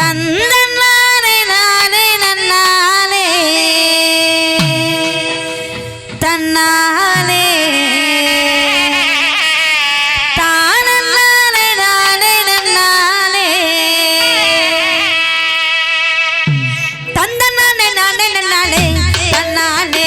தந்தன்னானே நானே நன்னாலே தன்னானே தானன்னானே நானே நன்னானே தந்தன்னானே நானே நன்னாலே தன்னாலே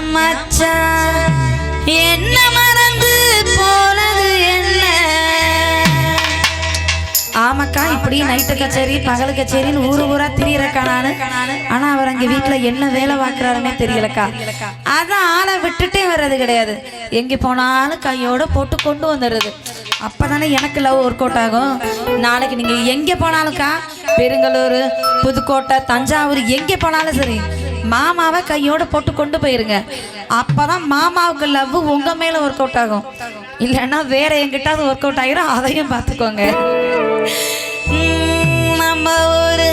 மச்சான் என்ன மறந்து போனது என்ன? ஆமாக்கா இப்படி நைட்டு கச்சேரி பகல் கச்சேரின்னு ஊரு ஊரா திரியறக்கா நானு. ஆனா அவர் அங்க வீட்டுல என்ன வேலை பார்க்கறாருன்னே தெரியலக்கா. அதான் ஆளை விட்டுட்டே வர்றது கிடையாது. எங்க போனாலும் கையோட போட்டு கொண்டு வந்துடுறது. அப்பதானே எனக்கு லவ் ஒர்க் அவுட் ஆகும். நாளைக்கு நீங்க எங்க போனாலும்க்கா பெருங்களூர் புதுக்கோட்டை தஞ்சாவூர் எங்கே போனாலும் சரி. மாமாவை கையோட போட்டு கொண்டு போயிருங்க. அப்பதான் மாமாவுக்கு லவ் உங்க மேல ஒர்க் அவுட் ஆகும். இல்லைன்னா வேற எங்கிட்டாவது ஒர்க் அவுட் ஆகிரும் அதையும் பார்த்துக்கோங்க. நம்ம ஒரு